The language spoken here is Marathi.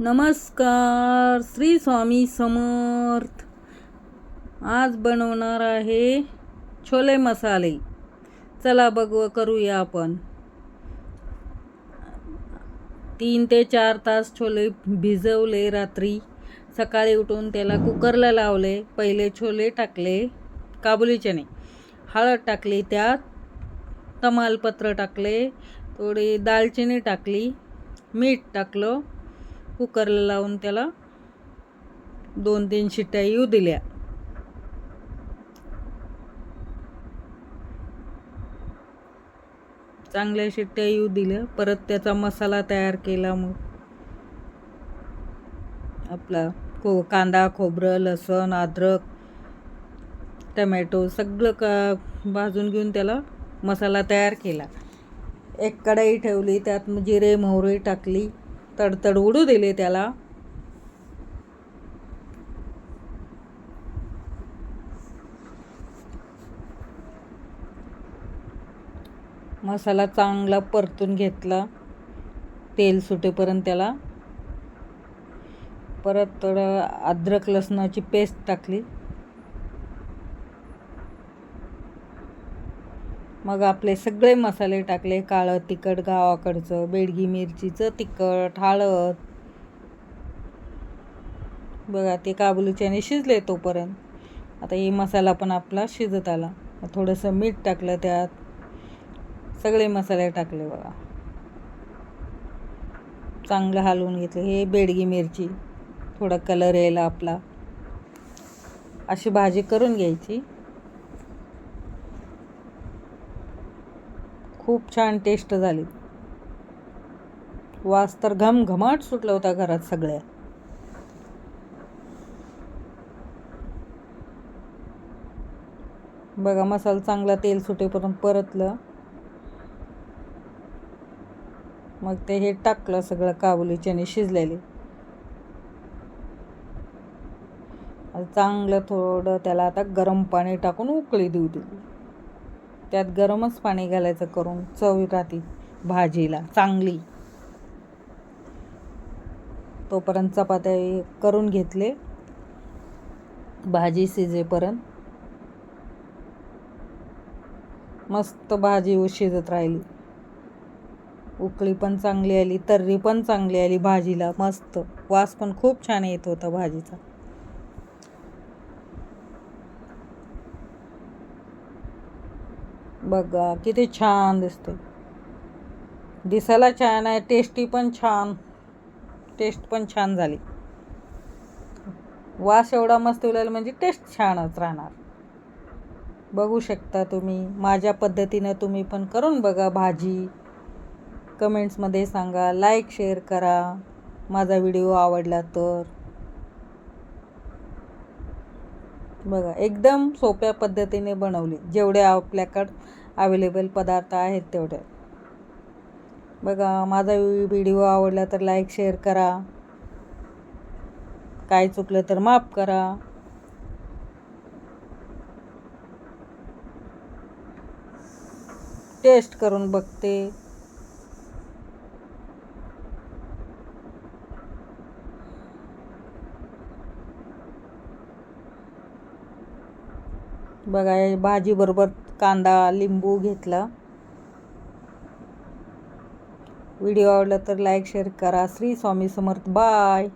नमस्कार श्री स्वामी समर्थ. आज बनवणार आहे छोले मसाले. चला बघ करूया आपण. तीन ते चार तास छोले भिजवले रात्री. सकाळी उठून त्याला कुकरला लावले. पहिले छोले टाकले काबुली चणे हळद टाकली त्यात तमालपत्र टाकले थोडी दालचिनी टाकली मीठ टाकलं कुकरला लावून त्याला दोन तीन शिट्ट्या येऊ दिल्या. चांगल्या शिट्ट्या येऊ दिल्या. परत त्याचा मसाला तयार केला मग. आपला खो कांदा खोबरं लसण अद्रक टमॅटो सगळं का भाजून घेऊन त्याला मसाला तयार केला. एक कढई ठेवली त्यात जिरे मोहरी टाकली. तडतड उडू दिले त्याला. मसाला चांगला परतून घेतला. तेल सुटेपर्यंत त्याला. परत थोडं अद्रक लसणाची पेस्ट टाकली. मग आपले सगळे मसाले टाकले काळं तिखट गावाकडचं बेडगी मिरचीचं तिखट हळद. बघा ते काबुलीच्याने शिजले तोपर्यंत. आता हे मसाला पण आपला शिजत आला. थोडंसं मीठ टाकलं त्यात. सगळे मसाले टाकले बघा. चांगलं हलवून घेतलं. हे बेडगी मिरची. थोडा कलर यायला आपला. अशी भाजी करून घ्यायची. खूप छान टेस्ट झाली. वास तर घमघमाट सुटला होता घरात सगळ्या. बघा मसाला चांगला तेल सुटेपर्यंत परतलं. मग ते हे टाकलं सगळं काबुलीच्याने शिजलेले. चांगलं थोडं त्याला आता गरम पाणी टाकून उकळी देऊ दिली. त्यात गरमच पाणी घालायचं करून चव राहते भाजीला चांगली. तोपर्यंत चपात्या करून घेतले. भाजी शिजेपर्यंत. मस्त भाजी शिजत राहिली. उकळी पण चांगली आली तर्री पण चांगली आली भाजीला मस्त. वास पण खूप छान येत होता भाजीचा. बघा किती छान दिसते दिसायला छान आहे टेस्टी पण छान. टेस्ट पण छान झाली. वास एवढा मस्त उलाल म्हणजे टेस्ट छानच राहणार. बघू शकता तुम्ही माझ्या पद्धतीनं तुम्ही पण करून बघा भाजी. कमेंट्समध्ये सांगा लाईक शेअर करा. माझा व्हिडिओ आवडला तर. बघा एकदम सोप्या पद्धतीने बनवली. जेवढे आपल्याकडं अवेलेबल पदार्थ आहेत तेवढे. बघा माझा व्हिडिओ आवडला तर लाईक शेअर करा. काय चुकलं तर माफ करा. टेस्ट करून बघते. बघा भाजीबरोबर कांदा लिंबू घेतला. व्हिडिओ आवडला तर लाईक शेअर करा. श्री स्वामी समर्थ. बाय.